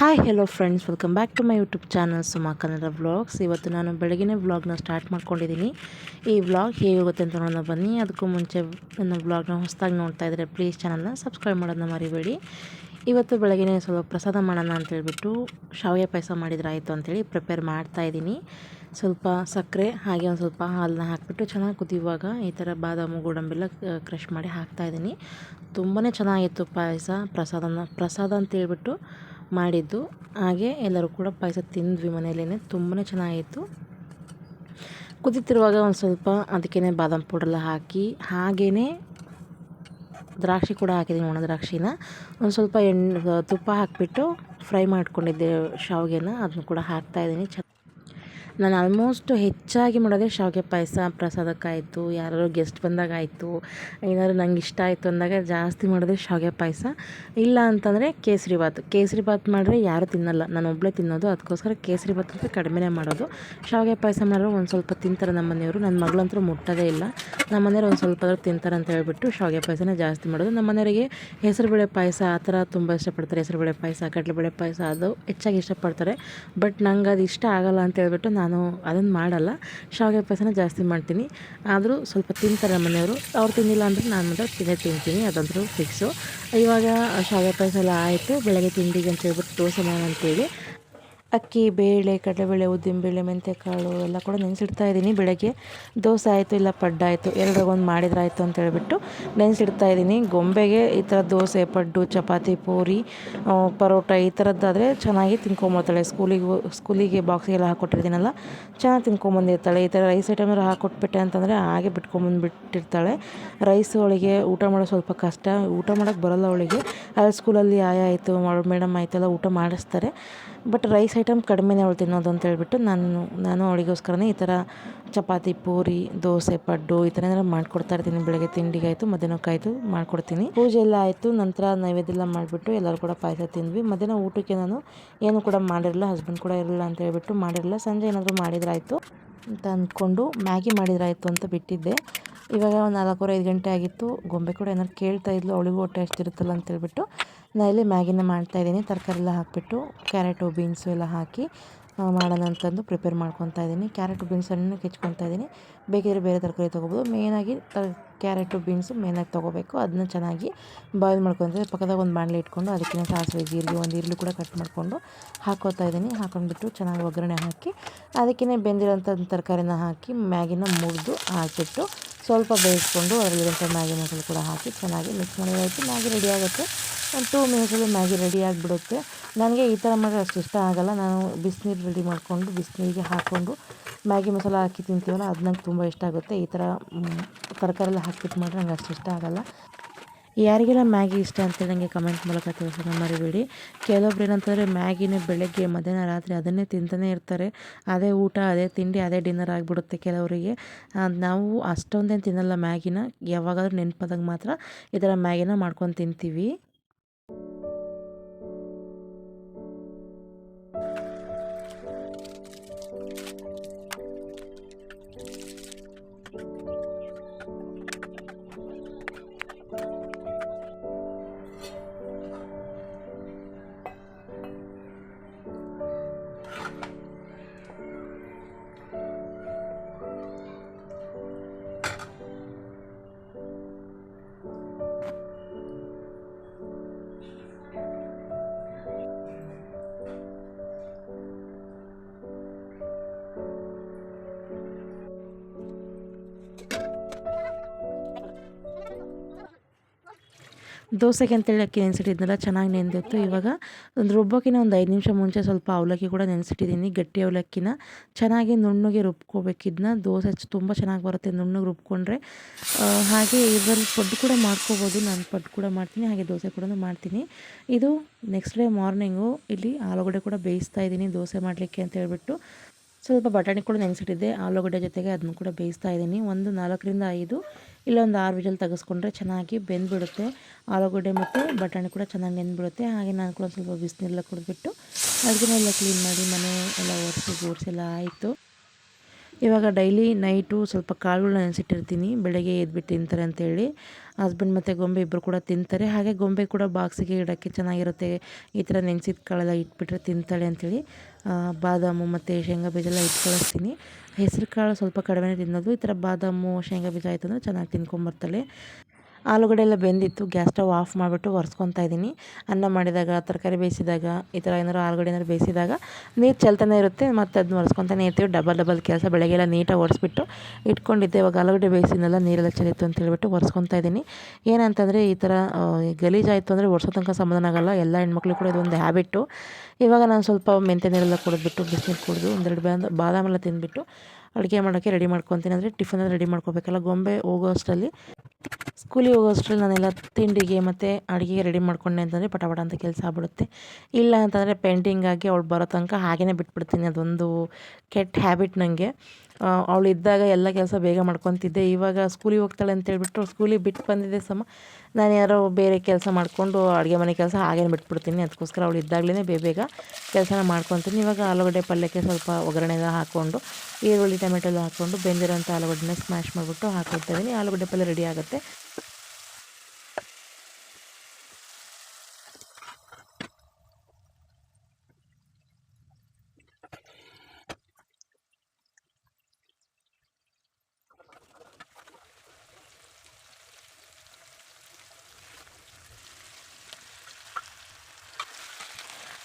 Hi hello friends welcome back to my YouTube channel Suma Kannada vlogs ಇವತ್ತು ನಾನು ಬೆಳಗಿನ ವ್ಲಾಗ್ನ ಸ್ಟಾರ್ಟ್ ಮಾಡ್ಕೊಂಡಿದ್ದೀನಿ. ಈ ವ್ಲಾಗ್ ಹೇಗೆ ಹೋಗುತ್ತೆ ಅಂತ ನೋಡೋಣ ಬನ್ನಿ. ಅದಕ್ಕೂ ಮುಂಚೆ ನನ್ನ ವ್ಲಾಗ್ನ ಹೊಸದಾಗಿ ನೋಡ್ತಾ ಇದ್ದರೆ ಪ್ಲೀಸ್ ಚಾನಲ್ನ ಸಬ್ಸ್ಕ್ರೈಬ್ ಮಾಡೋದನ್ನ ಮರಿಬೇಡಿ. ಇವತ್ತು ಬೆಳಗ್ಗೆ ಸ್ವಲ್ಪ ಪ್ರಸಾದ ಮಾಡೋಣ ಅಂತೇಳ್ಬಿಟ್ಟು ಶಾವಿಗೆ ಪಾಯಸ ಮಾಡಿದ್ರಾಯಿತು ಅಂತೇಳಿ ಪ್ರಿಪೇರ್ ಮಾಡ್ತಾ ಇದ್ದೀನಿ. ಸ್ವಲ್ಪ ಸಕ್ಕರೆ, ಹಾಗೆ ಒಂದು ಸ್ವಲ್ಪ ಹಾಲನ್ನ ಹಾಕಿಬಿಟ್ಟು ಚೆನ್ನಾಗಿ ಕುದಿಯುವಾಗ ಈ ಥರ ಬಾದಾಮು, ಗೋಡಂಬೆಲ್ಲ ಕ್ರಷ್ ಮಾಡಿ ಹಾಕ್ತಾಯಿದ್ದೀನಿ ತುಂಬಾ ಚೆನ್ನಾಗಿತ್ತು ಪಾಯಸ, ಪ್ರಸಾದನ, ಪ್ರಸಾದ ಅಂತೇಳ್ಬಿಟ್ಟು ಮಾಡಿದ್ದು. ಹಾಗೆ ಎಲ್ಲರೂ ಕೂಡ ಪಾಯಸ ತಿಂದ್ವಿ ಮನೆಯಲ್ಲೇ ತುಂಬಾ ಚೆನ್ನಾಗಿತ್ತು. ಕುದಿತಿರುವಾಗ ಒಂದು ಸ್ವಲ್ಪ ಅದಕ್ಕೇ ಬಾದಾಮ್ ಪೌಡ್ರೆಲ್ಲ ಹಾಕಿ ಹಾಗೇ ದ್ರಾಕ್ಷಿ ಕೂಡ ಹಾಕಿದ್ದೀನಿ ಒಣ ದ್ರಾಕ್ಷಿನ. ಒಂದು ಸ್ವಲ್ಪ ಎಣ್ಣೆ, ತುಪ್ಪ ಹಾಕಿಬಿಟ್ಟು ಫ್ರೈ ಮಾಡ್ಕೊಂಡಿದ್ದೆ ಶಾವಿಗೆನ. ಅದನ್ನು ಕೂಡ ಹಾಕ್ತಾಯಿದ್ದೀನಿ ಚ ನಾನು ಆಲ್ಮೋಸ್ಟ್ ಹೆಚ್ಚಾಗಿ ಮಾಡೋದೇ ಶಾವಿಗೆ ಪಾಯಸ ಪ್ರಸಾದಕ್ಕಾಯಿತು ಯಾರು ಗೆಸ್ಟ್ ಬಂದಾಗ ಆಯಿತು, ಏನಾದ್ರು ನಂಗೆ ಇಷ್ಟ ಆಯಿತು ಅಂದಾಗ ಜಾಸ್ತಿ ಮಾಡೋದೇ ಶಾವಿಗೆ ಪಾಯಸ. ಇಲ್ಲ ಅಂತಂದರೆ ಕೇಸರಿ ಬಾತ್ ಕೇಸರಿ ಬಾತ್ ಮಾಡಿದ್ರೆ ಯಾರೂ ತಿನ್ನಲ್ಲ. ನಾನು ಒಬ್ಬಳೇ ತಿನ್ನೋದು, ಅದಕ್ಕೋಸ್ಕರ ಕೇಸರಿ ಬಾತ್ ಅಂತ ಕಡಿಮೆನೇ ಮಾಡೋದು. ಶಾವಿಗೆ ಪಾಯಸ ಮಾಡಿದ್ರೆ ಒಂದು ಸ್ವಲ್ಪ ತಿಂತಾರೆ ನಮ್ಮ ಮನೆಯವರು. ನನ್ನ ಮಗಳಂತೂ ಮುಟ್ಟೋದೇ ಇಲ್ಲ. ನಮ್ಮ ಮನೆಯವ್ರು ಒಂದು ಸ್ವಲ್ಪ ಆದರೂ ತಿಂತಾರೆ ಅಂತ ಹೇಳಿಬಿಟ್ಟು ಶಾವಿಗೆ ಪಾಯಸನೇ ಜಾಸ್ತಿ ಮಾಡೋದು. ನಮ್ಮ ಮನೆಯವರಿಗೆ ಹೆಸರುಬೇಳೆ ಪಾಯಸ ಆ ಥರ ತುಂಬ ಇಷ್ಟಪಡ್ತಾರೆ. ಹೆಸರುಬೇಳೆ ಪಾಯಸ, ಕಡಲೆಬೇಳೆ ಪಾಯಸ ಅದು ಹೆಚ್ಚಾಗಿ ಇಷ್ಟಪಡ್ತಾರೆ. ಬಟ್ ನಂಗೆ ಅದು ಇಷ್ಟ ಆಗಲ್ಲ ಅಂತ ಹೇಳ್ಬಿಟ್ಟು ನಾನು ನಾನು ಅದನ್ನು ಮಾಡಲ್ಲ. ಶಾವಿಗೆ ಪಾಯಸನ ಜಾಸ್ತಿ ಮಾಡ್ತೀನಿ. ಆದರೂ ಸ್ವಲ್ಪ ತಿಂತಾರೆ ಮನೆಯವರು. ಅವ್ರು ತಿನ್ನಿಲ್ಲ ಅಂದರೆ ನಾನು ಮಾತ್ರ ತಿನ್ನೇ ತಿಂತೀನಿ. ಅದಂದ್ರೂ ಫಿಕ್ಸು ಇವಾಗ ಶಾವಿಗೆ ಪಾಯಸ ಎಲ್ಲ ಆಯಿತು. ಬೆಳಗ್ಗೆ ತಿಂಡಿಗೆ ಅಂತ ಹೇಳ್ಬಿಟ್ಟು ದೋಸೆ ಮಾಡೋಣ ಅಂತೇಳಿ ಅಕ್ಕಿ, ಬೇಳೆ, ಕಡಲೆಬೇಳೆ, ಉದ್ದಿನಬೇಳೆ ಮೆಂತ್ಯಕಾಳು ಎಲ್ಲ ಕೂಡ ನೆನೆಸಿಡ್ತಾ ಇದ್ದೀನಿ ಬೆಳಗ್ಗೆ. ದೋಸೆ ಆಯಿತು ಇಲ್ಲ ಪಡ್ಡು ಆಯಿತು ಎರಡರಾಗೊಂದು ಮಾಡಿದ್ರಾಯಿತು ಅಂತ ಹೇಳಿಬಿಟ್ಟು ನೆನೆಸಿಡ್ತಾ ಇದ್ದೀನಿ. ಗೊಂಬೆಗೆ ಈ ಥರ ದೋಸೆ, ಪಡ್ಡು, ಚಪಾತಿ, ಪೂರಿ ಪರೋಟ ಈ ಥರದ್ದಾದರೆ ಚೆನ್ನಾಗಿ ತಿನ್ಕೊಂಬರ್ತಾಳೆ. ಸ್ಕೂಲಿಗೆ ಸ್ಕೂಲಿಗೆ ಬಾಕ್ಸಿಗೆಲ್ಲ ಹಾಕ್ಕೊಟ್ಟಿರ್ತೀನಲ್ಲ ಚೆನ್ನಾಗಿ ತಿನ್ಕೊಂಬಂದಿರ್ತಾಳೆ ಈ ಥರ ರೈಸ್ ಐಟಮ್ ಹಾಕ್ಕೊಟ್ಬಿಟ್ಟೆ ಅಂತಂದರೆ ಹಾಗೆ ಬಿಟ್ಕೊಂಬಂದುಬಿಟ್ಟಿರ್ತಾಳೆ. ರೈಸ್ ಅವಳಿಗೆ ಊಟ ಮಾಡೋದು ಸ್ವಲ್ಪ ಕಷ್ಟ. ಊಟ ಮಾಡೋಕ್ಕೆ ಬರೋಲ್ಲ ಅವಳಿಗೆ. ಅಲ್ಲಿ ಸ್ಕೂಲಲ್ಲಿ ಆಯ ಆಯಿತು ಮೇಡಮ್ ಆಯಿತೆಲ್ಲ ಊಟ ಮಾಡಿಸ್ತಾರೆ. ಬಟ್ ರೈಸ್ ಐಟಮ್ ಕಡಿಮೆನೇ ಅವಳು ತಿನ್ನೋದು ಅಂತ ಹೇಳ್ಬಿಟ್ಟು ನಾನು ನಾನು ಅವಳಿಗೋಸ್ಕರನೇ ಈ ಥರ ಚಪಾತಿ, ಪೂರಿ, ದೋಸೆ, ಪಡ್ಡು ಈ ಥರ ಏನಾರು ಮಾಡ್ಕೊಡ್ತಾ ಇರ್ತೀನಿ. ಬೆಳಗ್ಗೆ ತಿಂಡಿಗಾಯಿತು ಮಧ್ಯಾಹ್ನಕ್ಕಾಯಿತು ಮಾಡ್ಕೊಡ್ತೀನಿ. ಪೂಜೆ ಎಲ್ಲ ಆಯಿತು, ನಂತರ ನೈವೇದ್ಯ ಎಲ್ಲ ಮಾಡಿಬಿಟ್ಟು ಎಲ್ಲರೂ ಕೂಡ ಪಾಯಸ ತಿಂದ್ವಿ. ಮಧ್ಯಾಹ್ನ ಊಟಕ್ಕೆ ನಾನು ಏನು ಕೂಡ ಮಾಡಿರಲಿಲ್ಲ, ಹಸ್ಬೆಂಡ್ ಕೂಡ ಇರಲಿಲ್ಲ ಅಂತ ಹೇಳ್ಬಿಟ್ಟು ಮಾಡಿರಲಿಲ್ಲ. ಸಂಜೆ ಏನಾದರೂ ಮಾಡಿದ್ರಾಯಿತು ಅಂತ ಅಂದ್ಕೊಂಡು ಮ್ಯಾಗಿ ಮಾಡಿದ್ರಾಯಿತು ಅಂತ ಬಿಟ್ಟಿದ್ದೆ. ಇವಾಗ ಒಂದು ನಾಲ್ಕೂವರೆ ಐದು ಗಂಟೆ ಆಗಿತ್ತು. ಗೊಂಬೆ ಕೂಡ ಏನಾದ್ರು ಕೇಳ್ತಾ ಇದ್ಲು, ಅವಳಿಗೂ ಹೊಟ್ಟೆ ಅಷ್ಟಿರುತ್ತಲ್ಲ ಅಂತೇಳ್ಬಿಟ್ಟು ನಾನು ಇಲ್ಲಿ ಮ್ಯಾಗಿನ ಮಾಡ್ತಾಯಿದ್ದೀನಿ ತರಕಾರಿ ಎಲ್ಲ ಹಾಕಿಬಿಟ್ಟು ಕ್ಯಾರೆಟು, ಬೀನ್ಸು ಎಲ್ಲ ಹಾಕಿ ಮಾಡೋಣ ಅಂತಂದು ಪ್ರಿಪೇರ್ ಮಾಡ್ಕೊತಾ ಇದ್ದೀನಿ. ಕ್ಯಾರೆಟು, ಬೀನ್ಸ್ ಹಣ್ಣು ಕೆಚ್ಕೊತಾ ಇದ್ದೀನಿ. ಬೇಕಿದ್ರೆ ಬೇರೆ ತರಕಾರಿ ತೊಗೋಬೋದು. ಮೇಯ್ನಾಗಿ ತ, ಕ್ಯಾರೆಟು, ಬೀನ್ಸು ಮೇನಾಗಿ ತೊಗೋಬೇಕು. ಅದನ್ನ ಚೆನ್ನಾಗಿ ಬಾಯ್ಲ್ ಮಾಡ್ಕೊತೀನಿ ಪಕ್ಕದಾಗ ಒಂದು ಬಾಣಲೆ ಇಟ್ಕೊಂಡು ಅದಕ್ಕಿಂತ ಸಾಸಿವೆ, ಜೀರಿಗೆ, ಒಂದು ಈರುಳ್ಳಿ ಕೂಡ ಕಟ್ ಮಾಡಿಕೊಂಡು ಹಾಕೋತಾ ಇದ್ದೀನಿ. ಹಾಕೊಂಡ್ಬಿಟ್ಟು ಚೆನ್ನಾಗಿ ಒಗ್ಗರಣೆ ಹಾಕಿ ಅದಕ್ಕಿಂತ ಬೆಂದಿರೋಂಥ ತರಕಾರಿನ ಹಾಕಿ ಮ್ಯಾಗಿನ ಮುರಿದು ಹಾಕಿಬಿಟ್ಟು ಸ್ವಲ್ಪ ಬೇಯಿಸ್ಕೊಂಡು ಅದರಲ್ಲಿರೋಂಥ ಮ್ಯಾಗಿ ಕೂಡ ಹಾಕಿ ಚೆನ್ನಾಗಿ ಮಿಕ್ಸ್ ಮಾಡಿದ್ರೆ ಮ್ಯಾಗಿ ರೆಡಿ ಆಗುತ್ತೆ. ಒಂದು ಟೂ ಮಿನಿಟ್ಸಲ್ಲಿ ಮ್ಯಾಗಿ ರೆಡಿ ಆಗಿಬಿಡುತ್ತೆ. ನನಗೆ ಈ ಥರ ಮಾಡಿದ್ರೆ ಅಷ್ಟು ಇಷ್ಟ ಆಗೋಲ್ಲ. ನಾನು ಬಿಸಿನೀರು ರೆಡಿ ಮಾಡಿಕೊಂಡು ಬಿಸಿನೀರಿಗೆ ಹಾಕ್ಕೊಂಡು ಮ್ಯಾಗಿ ಮಸಾಲ ಹಾಕಿ ತಿಂತೀವಲ್ಲ, ಅದು ನಂಗೆ ತುಂಬ ಇಷ್ಟ ಆಗುತ್ತೆ. ಈ ಥರ ತರಕಾರಿ ಎಲ್ಲ ಹಾಕಿಬಿಟ್ಟು ಮಾಡಿದ್ರೆ ನಂಗೆ ಅಷ್ಟು ಇಷ್ಟ ಆಗೋಲ್ಲ. ಯಾರಿಗೆಲ್ಲ ಮ್ಯಾಗಿ ಇಷ್ಟ ಅಂತೇಳಿ ನನಗೆ ಕಮೆಂಟ್ ಮೂಲಕ ತಿಳಿಸೋಣ ಮರಿಬೇಡಿ. ಕೆಲವೊಬ್ರು ಏನಂತಂದರೆ ಮ್ಯಾಗಿನೇ ಬೆಳಗ್ಗೆ, ಮಧ್ಯಾಹ್ನ, ರಾತ್ರಿ ಅದನ್ನೇ ತಿಂತಾನೆ ಇರ್ತಾರೆ. ಅದೇ ಊಟ, ಅದೇ ತಿಂಡಿ, ಅದೇ ಡಿನ್ನರ್ ಆಗಿಬಿಡುತ್ತೆ ಕೆಲವರಿಗೆ. ನಾವು ಅಷ್ಟೊಂದೇನು ತಿನ್ನಲ್ಲ ಮ್ಯಾಗಿನ ಯಾವಾಗಾದ್ರೂ ನೆನಪಾದಾಗ ಮಾತ್ರ ಈ ಥರ ಮ್ಯಾಗಿನ ಮಾಡ್ಕೊಂಡು ತಿಂತೀವಿ. Thank you. ದೋಸೆಗೆ ಅಂತೇಳಿ ಅಕ್ಕಿ ನೆನೆಸಿಟ್ಟಿದ್ನಲ್ಲ, ಚೆನ್ನಾಗಿ ನೆನೆದಿತ್ತು ಇವಾಗ ಒಂದು ರುಬ್ಬೋಕ್ಕಿನ ಒಂದು ಐದು ನಿಮಿಷ ಮುಂಚೆ ಸ್ವಲ್ಪ ಅವಲಕ್ಕಿ ಕೂಡ ನೆನೆಸಿಟ್ಟಿದ್ದೀನಿ, ಗಟ್ಟಿ ಅವಲಕ್ಕಿನ. ಚೆನ್ನಾಗಿ ನುಣ್ಣಗೆ ರುಬ್ಕೋಬೇಕಿದ್ನ ದೋಸೆ ತುಂಬ ಚೆನ್ನಾಗಿ ಬರುತ್ತೆ ನುಣ್ಣಗೆ ರುಬ್ಕೊಂಡ್ರೆ. ಹಾಗೆ ಇದರಲ್ಲಿ ಪಡ್ಡು ಕೂಡ ಮಾಡ್ಕೋಬೋದು. ನಾನು ಪಡ್ಡು ಕೂಡ ಮಾಡ್ತೀನಿ, ಹಾಗೆ ದೋಸೆ ಕೂಡ ಮಾಡ್ತೀನಿ. ಇದು ನೆಕ್ಸ್ಟ್ ಡೇ ಮಾರ್ನಿಂಗು ಇಲ್ಲಿ ಆಲೂಗಡ್ಡೆ ಕೂಡ ಬೇಯಿಸ್ತಾ ಇದ್ದೀನಿ ದೋಸೆ ಮಾಡಲಿಕ್ಕೆ ಅಂತ ಹೇಳ್ಬಿಟ್ಟು. ಸ್ವಲ್ಪ ಬಟಾಣಿ ಕೂಡ ನೆನೆಸಿಟ್ಟಿದ್ದೆ, ಆಲೂಗಡ್ಡೆ ಜೊತೆಗೆ ಅದನ್ನು ಕೂಡ ಬೇಯಿಸ್ತಾ ಇದ್ದೀನಿ. ಒಂದು ನಾಲ್ಕರಿಂದ ಐದು ಇಲ್ಲೊಂದು ಆರು ವಿಜಲ್ ತೆಗೆಸ್ಕೊಂಡ್ರೆ ಚೆನ್ನಾಗಿ ಬೆಂದ್ಬಿಡುತ್ತೆ. ಆಲೂಗಡ್ಡೆ ಮತ್ತು ಬಟಾಣಿ ಕೂಡ ಚೆನ್ನಾಗಿ ನೆಂದುಬಿಡುತ್ತೆ ಹಾಗೆ ನಾನು ಕೂಡ ಸ್ವಲ್ಪ ಬಿಸಿನೀರೆಲ್ಲ ಕುಡಿದ್ಬಿಟ್ಟು ಅದನ್ನೆಲ್ಲ ಕ್ಲೀನ್ ಮಾಡಿ ಮನೆ ಎಲ್ಲ ಒರೆಸಿ ಗೂಡ್ಸೆಲ್ಲ ಆಯಿತು. ಇವಾಗ ಡೈಲಿ ನೈಟು ಸ್ವಲ್ಪ ಕಾಳುಗಳನ್ನ ನೆನೆಸಿಟ್ಟಿರ್ತೀನಿ, ಬೆಳಗ್ಗೆ ಎದ್ಬಿಟ್ಟು ತಿಂತಾರೆ ಅಂತೇಳಿ. ಹಸ್ಬೆಂಡ್ ಮತ್ತು ಗೊಂಬೆ ಇಬ್ಬರು ಕೂಡ ತಿಂತಾರೆ. ಹಾಗೆ ಗೊಂಬೆ ಕೂಡ ಬಾಕ್ಸಿಗೆ ಇಡೋಕ್ಕೆ ಚೆನ್ನಾಗಿರುತ್ತೆ. ಈ ಥರ ನೆನೆಸಿದ ಕಾಳೆಲ್ಲ ಇಟ್ಬಿಟ್ರೆ ತಿಂತಾಳೆ ಅಂಥೇಳಿ ಬಾದಾಮು ಮತ್ತು ಶೇಂಗಾ ಬೀಜ ಎಲ್ಲ ಇಟ್ಟು ಹೆಸರು ಕಾಳು ಸ್ವಲ್ಪ ಕಡಿಮೆ ತಿನ್ನೋದು. ಈ ಥರ ಬಾದಾಮು, ಶೇಂಗಾ ಬೀಜ ಆಯಿತು ಅಂದರೆ ಚೆನ್ನಾಗಿ ತಿನ್ಕೊಂಬರ್ತಾಳೆ. ಆಲೂಗಡ್ಡೆ ಎಲ್ಲ ಬೆಂದಿತ್ತು ಗ್ಯಾಸ್ ಸ್ಟವ್ ಆಫ್ ಮಾಡಿಬಿಟ್ಟು ಒರೆಸ್ಕೊತಾ ಇದ್ದೀನಿ. ಅನ್ನ ಮಾಡಿದಾಗ, ತರಕಾರಿ ಬೇಯಿಸಿದಾಗ, ಈ ಥರ ಏನಾದ್ರು ಆಲೂಗಡ್ಡೆ ಏನಾದ್ರು ಬೇಯಿಸಿದಾಗ ನೀರು ಚೆಲ್ತಾನೆ ಇರುತ್ತೆ, ಮತ್ತು ಅದನ್ನ ಒರೆಸ್ಕೊತಾನೆ ಇರ್ತೀವಿ. ಡಬಲ್ ಡಬಲ್ ಕೆಲಸ ಬೆಳಗ್ಗೆಲ್ಲ ನೀಟಾಗಿ ಒರೆಸ್ಬಿಟ್ಟು ಇಟ್ಕೊಂಡಿದ್ದೆ. ಇವಾಗ ಆಲೂಗಡ್ಡೆ ಬೇಯಿಸಿದ್ನೆಲ್ಲ, ನೀರೆಲ್ಲ ಚೆಲ್ಲಿತ್ತು ಅಂತ ಹೇಳ್ಬಿಟ್ಟು ಒರೆಸ್ಕೊತಾ ಇದ್ದೀನಿ. ಏನಂತಂದರೆ ಈ ಥರ ಗಲೀಜಾಯಿತು ಅಂದರೆ ಒರೆಸೋ ತನಕ ಸಮಾಧಾನ ಆಗೋಲ್ಲ. ಎಲ್ಲ ಹೆಣ್ಮಕ್ಳು ಕೂಡ ಇದೊಂದು ಹ್ಯಾಬಿಟ್ಟು ಇವಾಗ ನಾನು ಸ್ವಲ್ಪ ಮೆಂತ್ಯ ನೀರೆಲ್ಲ ಕುಡಿದ್ಬಿಟ್ಟು, ಬಿಸಿನೀರು ಕುಡಿದು ಒಂದೆರಡು ಬಾದ ಬಾದಾಮೆಲ್ಲ ತಿಂದುಬಿಟ್ಟು ಅಡುಗೆ ಮಾಡೋಕ್ಕೆ ರೆಡಿ ಮಾಡ್ಕೊತೀನಿ. ಅಂದರೆ ಟಿಫನ್ ರೆಡಿ ಮಾಡ್ಕೋಬೇಕಲ್ಲ, ಗೊಂಬೆ ಹೋಗೋ ಅಷ್ಟರಲ್ಲಿ ಸ್ಕೂಲಿಗೆ ಹೋಗೋ ಅಷ್ಟರಲ್ಲಿ ನಾನೆಲ್ಲ ತಿಂಡಿಗೆ ಮತ್ತು ಅಡುಗೆಗೆ ರೆಡಿ ಮಾಡ್ಕೊಂಡೆ ಅಂತಂದರೆ ಪಟಪಟ ಅಂತ ಕೆಲಸ ಆಗ್ಬಿಡುತ್ತೆ. ಇಲ್ಲ ಅಂತಂದರೆ ಪೇಂಟಿಂಗಾಗಿ ಅವಳು ಬರೋ ತನಕ ಹಾಗೇ ಬಿಟ್ಬಿಡ್ತೀನಿ. ಅದೊಂದು ಕೆಟ್ಟ ಹ್ಯಾಬಿಟ್ ನನಗೆ ಅವಳು ಇದ್ದಾಗ ಎಲ್ಲ ಕೆಲಸ ಬೇಗ ಮಾಡ್ಕೊತಿದ್ದೆ. ಇವಾಗ ಸ್ಕೂಲಿಗೆ ಹೋಗ್ತಾಳೆ ಅಂತ ಹೇಳ್ಬಿಟ್ಟು ಸ್ಕೂಲಿಗೆ ಬಿಟ್ಟು ಬಂದಿದ್ದೆ ಸಮ. ನಾನು ಯಾರೋ ಬೇರೆ ಕೆಲಸ ಮಾಡಿಕೊಂಡು ಅಡುಗೆ ಮನೆ ಕೆಲಸ ಹಾಗೇನೆ ಬಿಟ್ಬಿಡ್ತೀನಿ ಅದಕ್ಕೋಸ್ಕರ ಅವಳು ಇದ್ದಾಗಲೇ ಬೇಗ ಬೇಗ ಕೆಲಸನ ಮಾಡ್ಕೊತೀನಿ ಇವಾಗ ಆಲೂಗಡ್ಡೆ ಪಲ್ಯಕ್ಕೆ ಸ್ವಲ್ಪ ಒಗ್ಗರಣೆ ಹಾಕ್ಕೊಂಡು ಈರುಳ್ಳಿ ಟೊಮೆಟೊ ಹಾಕ್ಕೊಂಡು ಬೆಂದಿರೋಂಥ ಆಲೂಗಡ್ಡೆನ ಸ್ಮ್ಯಾಶ್ ಮಾಡಿಬಿಟ್ಟು ಹಾಕ್ಕೊಡ್ತಾಯಿದ್ದೀನಿ ಆಲೂಗಡ್ಡೆ ಪಲ್ಯ ರೆಡಿ ಆಗುತ್ತೆ.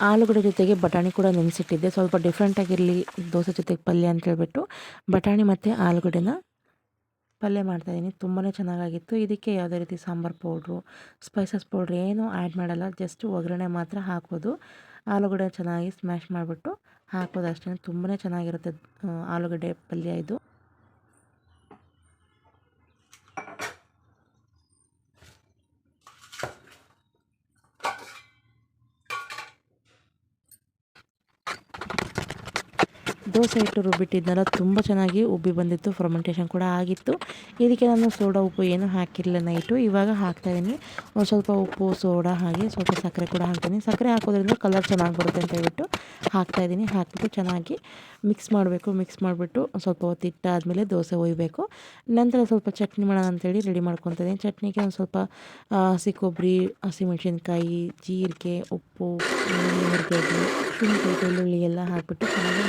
ಆಲೂಗಡ್ಡೆ ಜೊತೆಗೆ ಬಟಾಣಿ ಕೂಡ ನೆನೆಸಿಟ್ಟಿದ್ದೆ. ಸ್ವಲ್ಪ ಡಿಫ್ರೆಂಟಾಗಿರಲಿ ದೋಸೆ ಜೊತೆಗೆ ಪಲ್ಯ ಅಂತ ಹೇಳ್ಬಿಟ್ಟು ಬಟಾಣಿ ಮತ್ತು ಆಲೂಗಡ್ಡೆನ ಪಲ್ಯ ಮಾಡ್ತಾಯಿದ್ದೀನಿ ತುಂಬಾ ಚೆನ್ನಾಗಾಗಿತ್ತು. ಇದಕ್ಕೆ ಯಾವುದೇ ರೀತಿ ಸಾಂಬಾರು ಪೌಡ್ರು ಸ್ಪೈಸಸ್ ಪೌಡ್ರ್ ಏನೂ ಆ್ಯಡ್ ಮಾಡಲ್ಲ. ಜಸ್ಟ್ ಒಗ್ಗರಣೆ ಮಾತ್ರ ಹಾಕೋದು ಆಲೂಗಡ್ಡೆ ಚೆನ್ನಾಗಿ ಸ್ಮ್ಯಾಶ್ ಮಾಡಿಬಿಟ್ಟು ಹಾಕೋದು ಅಷ್ಟೇ ತುಂಬಾ ಚೆನ್ನಾಗಿರುತ್ತೆ ಆಲೂಗಡ್ಡೆ ಪಲ್ಯ ಇದು. ದೋಸೆ ಹಿಟ್ಟು ರುಬ್ಬಿಟ್ಟಿದ್ದೆಲ್ಲ ತುಂಬ ಚೆನ್ನಾಗಿ ಉಬ್ಬಿ ಬಂದಿತ್ತು ಫರ್ಮೆಂಟೇಷನ್ ಕೂಡ ಆಗಿತ್ತು. ಇದಕ್ಕೆ ನಾನು ಸೋಡಾ ಉಪ್ಪು ಏನೂ ಹಾಕಿರಲಿಲ್ಲ ನೈಟು, ಇವಾಗ ಹಾಕ್ತಾಯಿದ್ದೀನಿ ಒಂದು ಸ್ವಲ್ಪ ಉಪ್ಪು, ಸೋಡಾ, ಹಾಗೆ ಸ್ವಲ್ಪ ಸಕ್ಕರೆ ಕೂಡ ಹಾಕ್ತೀನಿ ಸಕ್ಕರೆ ಹಾಕೋದ್ರಿಂದ ಕಲರ್ ಚೆನ್ನಾಗಿ ಬರುತ್ತೆ ಅಂತ ಹೇಳ್ಬಿಟ್ಟು ಹಾಕ್ತಾಯಿದ್ದೀನಿ ಹಾಕಿಬಿಟ್ಟು ಚೆನ್ನಾಗಿ ಮಿಕ್ಸ್ ಮಾಡಬೇಕು ಮಿಕ್ಸ್ ಮಾಡಿಬಿಟ್ಟು ಸ್ವಲ್ಪ ಹೊತ್ತು ಇಟ್ಟಾದಮೇಲೆ ದೋಸೆ ಒಯ್ಯಬೇಕು ನಂತರ ಸ್ವಲ್ಪ ಚಟ್ನಿ ಮಾಡೋಣ ಅಂತೇಳಿ ರೆಡಿ ಮಾಡ್ಕೊತಿದ್ದೀನಿ ಚಟ್ನಿಗೆ ಒಂದು ಸ್ವಲ್ಪ ಹಸಿ ಕೊಬ್ಬರಿ ಹಸಿಮೆಣಸಿನ್ಕಾಯಿ ಜೀರಿಗೆ, ಉಪ್ಪು ಶುಂಠಿ, ಬೆಳ್ಳುಳ್ಳಿ ಎಲ್ಲ ಹಾಕಿಬಿಟ್ಟು ಚೆನ್ನಾಗಿ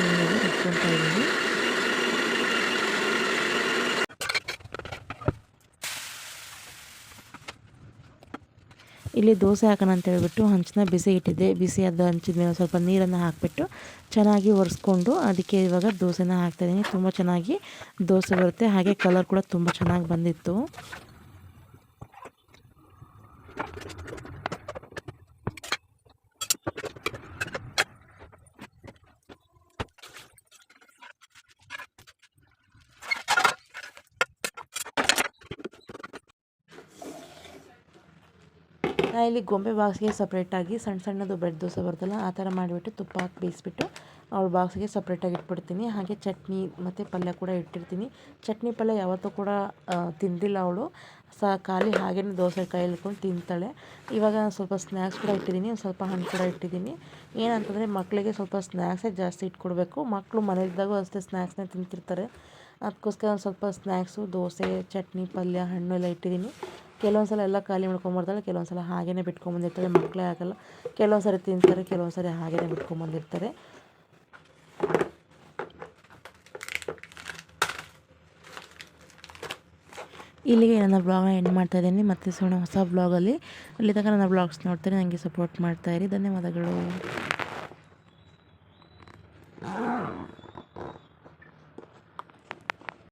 ಇದ್ದೀನಿ. ಇಲ್ಲಿ ದೋಸೆ ಹಾಕೋಣ ಅಂತ ಹೇಳ್ಬಿಟ್ಟು ಹಂಚನ ಬಿಸಿ ಇಟ್ಟಿದ್ದೆ. ಬಿಸಿ ಅದು ಹಂಚಿದ ಮೇಲೆ ಸ್ವಲ್ಪ ನೀರನ್ನು ಹಾಕಿಬಿಟ್ಟು ಚೆನ್ನಾಗಿ ಒರೆಸ್ಕೊಂಡು ಅದಕ್ಕೆ ಇವಾಗ ದೋಸೆನ ಹಾಕ್ತಾಯಿದ್ದೀನಿ ತುಂಬ ಚೆನ್ನಾಗಿ ದೋಸೆ ಬರುತ್ತೆ. ಹಾಗೆ ಕಲರ್ ಕೂಡ ತುಂಬ ಚೆನ್ನಾಗಿ ಬಂದಿತ್ತು. ನಾನು ಇಲ್ಲಿ ಗೊಂಬೆ ಬಾಕ್ಸ್ಗೆ ಸಪ್ರೇಟಾಗಿ ಸಣ್ಣ ಸಣ್ಣದು ಬ್ರೆಡ್ ದೋಸೆ ಬರ್ತಲ್ಲ ಆ ಥರ ಮಾಡಿಬಿಟ್ಟು ತುಪ್ಪ ಹಾಕಿ ಬೇಯಿಸ್ಬಿಟ್ಟು ಅವ್ಳ ಬಾಕ್ಸ್ಗೆ ಸಪ್ರೇಟಾಗಿ ಇಟ್ಬಿಡ್ತೀನಿ. ಹಾಗೆ ಚಟ್ನಿ ಮತ್ತು ಪಲ್ಯ ಕೂಡ ಇಟ್ಟಿರ್ತೀನಿ. ಚಟ್ನಿ ಪಲ್ಯ ಯಾವತ್ತೂ ಕೂಡ ತಿಂದಿಲ್ಲ ಅವಳು. ಸ, ಖಾಲಿ ಹಾಗೇ ದೋಸೆ ಕೈಯಲ್ಲಿ ಇಟ್ಕೊಂಡು ತಿಂತಾಳೆ. ಇವಾಗ ಸ್ವಲ್ಪ ಸ್ನ್ಯಾಕ್ಸ್ ಕೂಡ ಇಟ್ಟಿದ್ದೀನಿ. ಒಂದು ಸ್ವಲ್ಪ ಹಣ್ಣು ಕೂಡ ಇಟ್ಟಿದ್ದೀನಿ. ಏನಂತಂದರೆ ಮಕ್ಕಳಿಗೆ ಸ್ವಲ್ಪ ಸ್ನ್ಯಾಕ್ಸೇ ಜಾಸ್ತಿ ಇಟ್ಕೊಡ್ಬೇಕು. ಮಕ್ಕಳು ಮನೇಲಿದ್ದಾಗೂ ಅಷ್ಟೇ ಸ್ನ್ಯಾಕ್ಸ್ನೇ ತಿಂತಿರ್ತಾರೆ. ಅದಕ್ಕೋಸ್ಕರ ಒಂದು ಸ್ವಲ್ಪ ಸ್ನ್ಯಾಕ್ಸು ದೋಸೆ, ಚಟ್ನಿ, ಪಲ್ಯ, ಹಣ್ಣು ಎಲ್ಲ ಇಟ್ಟಿದ್ದೀನಿ. ಕೆಲವೊಂದು ಸಲ ಎಲ್ಲ ಖಾಲಿ ಮಾಡ್ಕೊಂಬರ್ತಾಳೆ ಕೆಲವೊಂದು ಸಲ ಹಾಗೇ ಬಿಟ್ಕೊಂಬಂದಿರ್ತಾರೆ ಮಕ್ಕಳೇ ಆಗಲ್ಲ. ಕೆಲವೊಂದು ಸರಿ ತಿಂತಾರೆ ಕೆಲವೊಂದು ಸರಿ ಹಾಗೇ ಬಿಟ್ಕೊಂಬಂದಿರ್ತಾರೆ. ಇಲ್ಲಿಗೆ ನನ್ನ ಬ್ಲಾಗ್ನ ಎಂಡ್ ಮಾಡ್ತಾ ಇದ್ದೀನಿ. ಮತ್ತೆ ಸುಮ್ಮನೆ ಹೊಸ ಬ್ಲಾಗಲ್ಲಿ ಅಲ್ಲಿ. ತನಕ ನನ್ನ ಬ್ಲಾಗ್ಸ್ ನೋಡ್ತಾರೆ ನನಗೆ ಸಪೋರ್ಟ್ ಮಾಡ್ತಾಯಿರಿ ಧನ್ಯವಾದಗಳು.